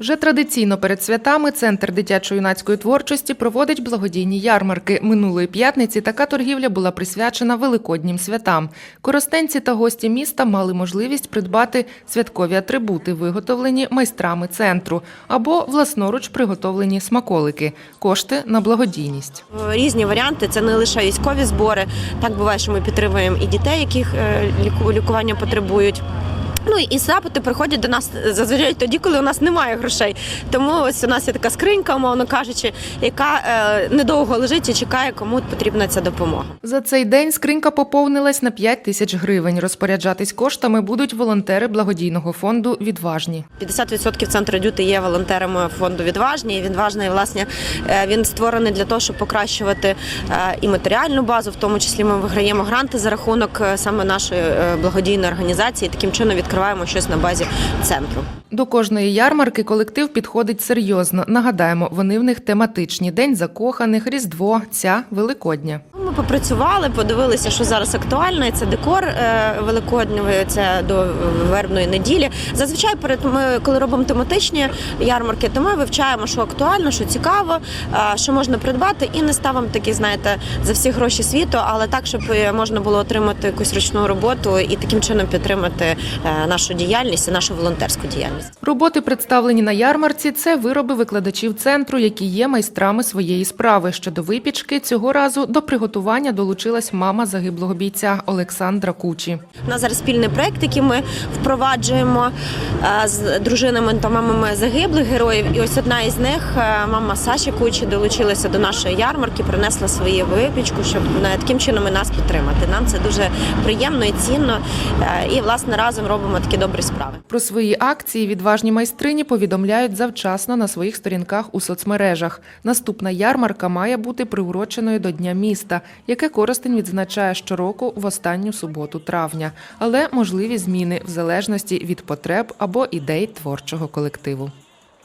Вже традиційно перед святами центр дитячо-юнацької творчості проводить благодійні ярмарки. Минулої п'ятниці така торгівля була присвячена великоднім святам. Коростенці та гості міста мали можливість придбати святкові атрибути, виготовлені майстрами центру, або власноруч приготовлені смаколики. Кошти на благодійність. Різні варіанти. Це не лише військові збори. Так буває, що ми підтримуємо і дітей, яких е, лікування потребують. Ну і запити приходять до нас зазвичай тоді, коли у нас немає грошей. Тому ось у нас є така скринька, умовно кажучи, яка е, недовго лежить і чекає, кому потрібна ця допомога. За цей день скринька поповнилась на 5 тисяч гривень. Розпоряджатись коштами будуть волонтери благодійного фонду Відважні. 50% центру дюти є волонтерами фонду відважні. І відважний, власне, е, він створений для того, щоб покращувати е, і матеріальну базу. В тому числі ми виграємо гранти за рахунок е, саме нашої е, благодійної організації. Таким чином відкриваємо щось на базі центру. До кожної ярмарки колектив підходить серйозно. Нагадаємо, вони в них тематичні: День закоханих, Різдво, ця Великодня. Ми попрацювали, подивилися, що зараз актуально. Це декор е, це до вербної неділі. Зазвичай перед ми, коли робимо тематичні ярмарки, то ми вивчаємо, що актуально, що цікаво, е, що можна придбати, і не ставимо такі, знаєте, за всі гроші світу, але так, щоб е, можна було отримати якусь ручну роботу і таким чином підтримати нашу діяльність і нашу волонтерську діяльність. Роботи, представлені на ярмарці, це вироби викладачів центру, які є майстрами своєї справи. Щодо випічки, цього разу до приготування долучилась мама загиблого бійця Олександра Кучі. У нас зараз спільний проект, який ми впроваджуємо е, з дружинами та мамами загиблих героїв. І ось одна із них, е, мама Саші Кучі, долучилася до нашої ярмарки, принесла свою випічку, щоб е, таким чином і нас підтримати. Нам це дуже приємно і цінно. І власне разом робимо такі добрі справи. Про свої акції відважні майстрині повідомляють завчасно на своїх сторінках у соцмережах. Наступна ярмарка має бути приуроченою до Дня міста, яке Коростень відзначає щороку в останню суботу травня, але можливі зміни в залежності від потреб або ідей творчого колективу.